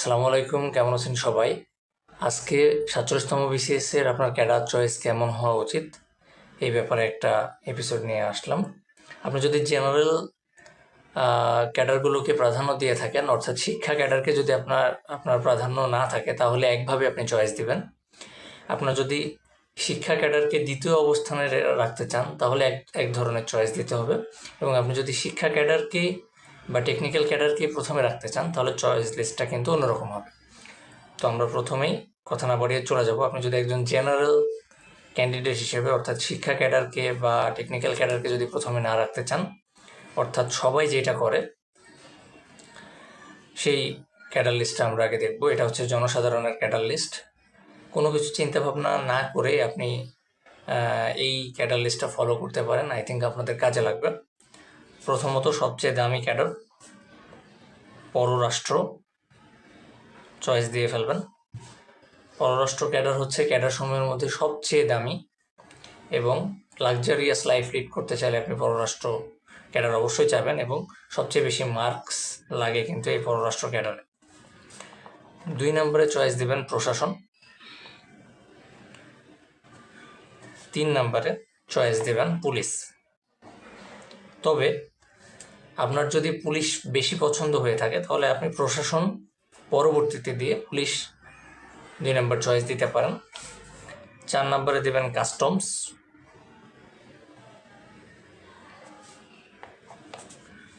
আসসালামু আলাইকুম কেমন আছেন সবাই? আজকে সাতচল্লিশতম বিসিএস এর আপনার ক্যাডার চয়েস কেমন হওয়া উচিত? এই ব্যাপারে একটা এপিসোড নিয়ে আসলাম। আপনি যদি জেনারেল ক্যাডারগুলোকে প্রাধান্য দিয়ে থাকেন, অর্থাৎ শিক্ষা ক্যাডারকে যদি আপনার আপনার প্রাধান্য না থাকে, তাহলে একভাবে আপনি চয়েস দিবেন। আপনার যদি শিক্ষা ক্যাডারকে দ্বিতীয় অবস্থানে রাখতে চান, তাহলে এক এক ধরনের চয়েস দিতে হবে। এবং আপনি যদি শিক্ষা ক্যাডারকে বা টেকনিক্যাল ক্যাডারকে প্রথমে রাখতে চান, তাহলে চয়েস লিস্টটা কিন্তু অন্যরকম হবে। তো আমরা প্রথমেই কথা না বাড়িয়ে চলে যাব। আপনি যদি একজন জেনারেল ক্যান্ডিডেট হিসেবে, অর্থাৎ শিক্ষা ক্যাডারকে বা টেকনিক্যাল ক্যাডারকে যদি প্রথমে না রাখতে চান, অর্থাৎ সবাই যেটা করে, সেই ক্যাডার লিস্টটা আমরা আগে দেখব। এটা হচ্ছে জনসাধারণের ক্যাডার লিস্ট কোনো কিছু চিন্তা ভাবনা না করে আপনি এই ক্যাডার লিস্টটা ফলো করতে পারেন। আই থিঙ্ক আপনাদের কাজে লাগবে। প্রথমত সবচেয়ে দামি ক্যাডার, পররাষ্ট্র, চয়েস দিয়ে ফেলবেন। পররাষ্ট্র ক্যাডার হচ্ছে ক্যাডার সময়ের মধ্যে সবচেয়ে দামি এবং লাক্সারিয়াস লাইফ লিড করতে চাইলে আপনি পররাষ্ট্র ক্যাডার অবশ্যই চাবেন এবং সবচেয়ে বেশি মার্কস লাগে কিন্তু এই পররাষ্ট্র ক্যাডারে। দুই নম্বরে চয়েস দিবেন প্রশাসন। তিন নম্বরে চয়েস দেবেন পুলিশ। তবে আপনার যদি পুলিশ বেশি পছন্দ হয়ে থাকে, তাহলে আপনি প্রশাসন পরবর্তীতে দিয়ে পুলিশ দুই নম্বর চয়েস দিতে পারেন। চার নম্বরে দেবেন কাস্টমস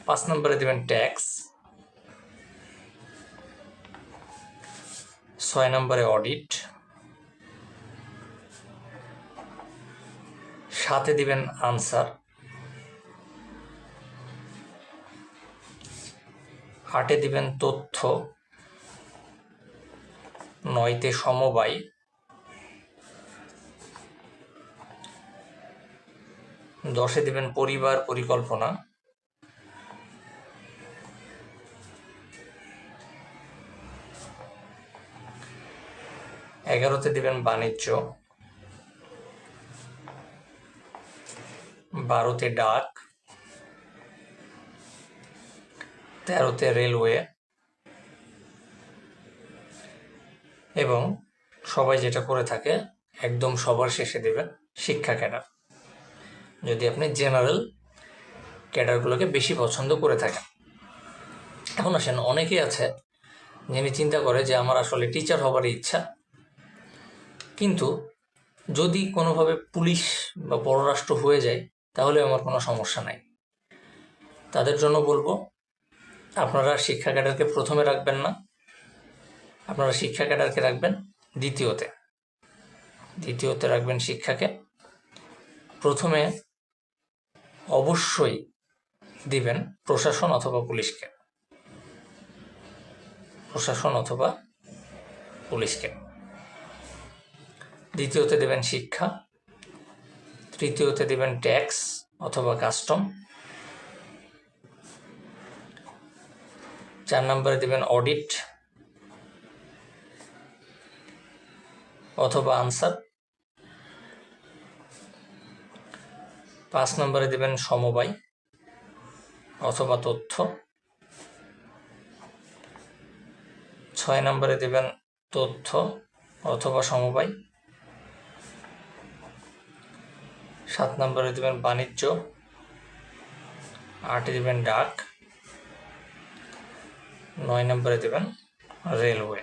পাঁচ নম্বরে দেবেন ট্যাক্স ছয় নম্বরে অডিট সাথে দিবেন আনসার আটে দিবেন তথ্য। নয়তে সমবায়। দশে দিবেন পরিবার পরিকল্পনা। এগারোতে দিবেন বাণিজ্য। বারোতে ডাক। তেরোতে রেলওয়ে। এবং সবাই যেটা করে থাকে, একদম সবার শেষে দেবেন শিক্ষা ক্যাডার। যদি আপনি জেনারেল ক্যাডারগুলোকে বেশি পছন্দ করে থাকেন। এখন আসেন, অনেকেই আছে যিনি চিন্তা করে যে আমার আসলে টিচার হবার ইচ্ছা। কিন্তু যদি কোনোভাবে পুলিশ বা পররাষ্ট্র হয়ে যায়, তাহলে আমার কোনো সমস্যা নাই। তাদের জন্য বলব আপনারা শিক্ষা ক্যাডারকে প্রথমে রাখবেন না। আপনারা শিক্ষা ক্যাডারকে রাখবেন দ্বিতীয়তে। দ্বিতীয়তে রাখবেন শিক্ষাকে। প্রথমে অবশ্যই দিবেন প্রশাসন অথবা পুলিশকে। প্রশাসন অথবা পুলিশকে। দ্বিতীয়তে দেবেন শিক্ষা। তৃতীয়তে দেবেন ট্যাক্স অথবা কাস্টম। চার নম্বরে দেবেন অডিট অথবা আনসার পাঁচ নম্বরে দেবেন সমবায় অথবা তথ্য। ছয় নম্বরে দেবেন তথ্য অথবা সমবায়। সাত নম্বরে দেবেন বাণিজ্য। আটে দেবেন ডাক। নয় নম্বরে দেবেন রেলওয়ে।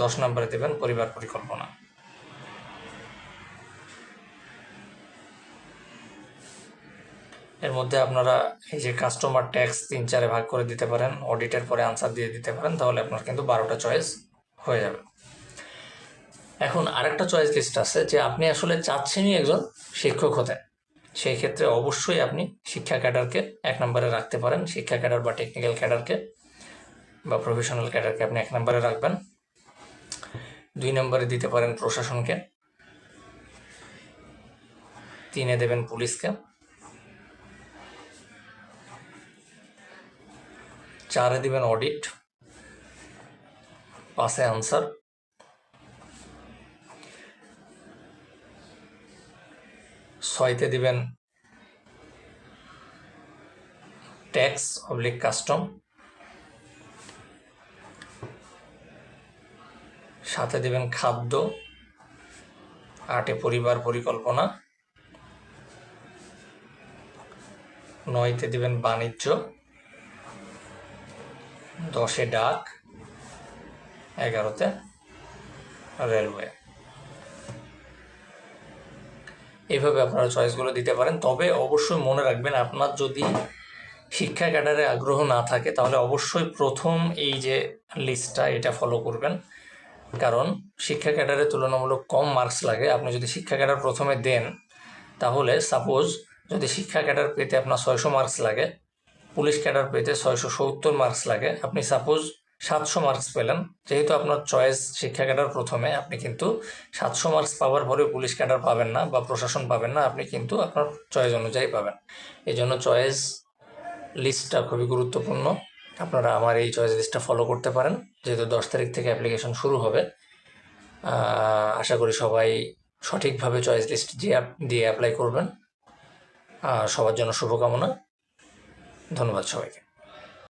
দশ নম্বরে দেবেন পরিবার পরিকল্পনা। এর মধ্যে আপনারা এই যে কাস্টমার ট্যাক্স তিন চারে ভাগ করে দিতে পারেন অডিটের পরে আনসার দিয়ে দিতে পারেন, তাহলে আপনার কিন্তু বারোটা চয়েস হয়ে যাবে। এখন আরেকটা চয়েস লিস্ট আছে যে আপনি আসলে চাচ্ছেনই একজন শিক্ষক হতে সেই ক্ষেত্রে অবশ্যই আপনি শিক্ষা ক্যাডারকে এক নম্বরে রাখতে পারেন, শিক্ষা ক্যাডার বা টেকনিক্যাল ক্যাডারকে বা প্রফেশনাল ক্যাডারকে আপনি এক নম্বরে রাখবেন। দুই নম্বরে দিতে পারেন প্রশাসনকে। তিনে দেবেন পুলিশকে। চারে দিবেন অডিট পাশে আনসার ছয়তে দিবেন ট্যাক্স অবলিক কাস্টম সাথে দেবেন খাদ্য, আটে পরিবার পরিকল্পনা। নয়তে দেবেন বাণিজ্য। দশে ডাক, এগারোতে রেলওয়ে। এইভাবে আপনারা চয়েসগুলো দিতে পারেন। তবে অবশ্যই মনে রাখবেন, আপনার যদি শিক্ষা ক্যাডারে আগ্রহ না থাকে, তাহলে অবশ্যই প্রথম এই যে লিস্টটা এটা ফলো করবেন। কারণ শিক্ষা ক্যাডারে তুলনামূলক কম মার্কস লাগে। আপনি যদি শিক্ষা ক্যাডার প্রথমে দেন, তাহলে সাপোজ যদি শিক্ষা ক্যাডার পেতে আপনার ছয়শো মার্কস লাগে, পুলিশ ক্যাডার পেতে ছয়শো সত্তর মার্কস লাগে, আপনি সাপোজ সাতশো মার্কস পেলেন। যেহেতু আপনার চয়েস শিক্ষা ক্যাডার প্রথমে, আপনি কিন্তু সাতশো মার্কস পাওয়ার পরে পুলিশ ক্যাডার পাবেন না বা প্রশাসন পাবেন না, আপনি কিন্তু আপনার চয়েস অনুযায়ী পাবেন। এই জন্য চয়েস লিস্টটা খুবই গুরুত্বপূর্ণ। আপনারা আমার এই চয়েস লিস্টটা ফলো করতে পারেন। যেহেতু দশ তারিখ থেকে অ্যাপ্লিকেশন শুরু হবে আশা করি সবাই সঠিকভাবে চয়েস লিস্ট দিয়ে দিয়ে অ্যাপ্লাই করবেন। সবার জন্য শুভকামনা। ধন্যবাদ সবাইকে।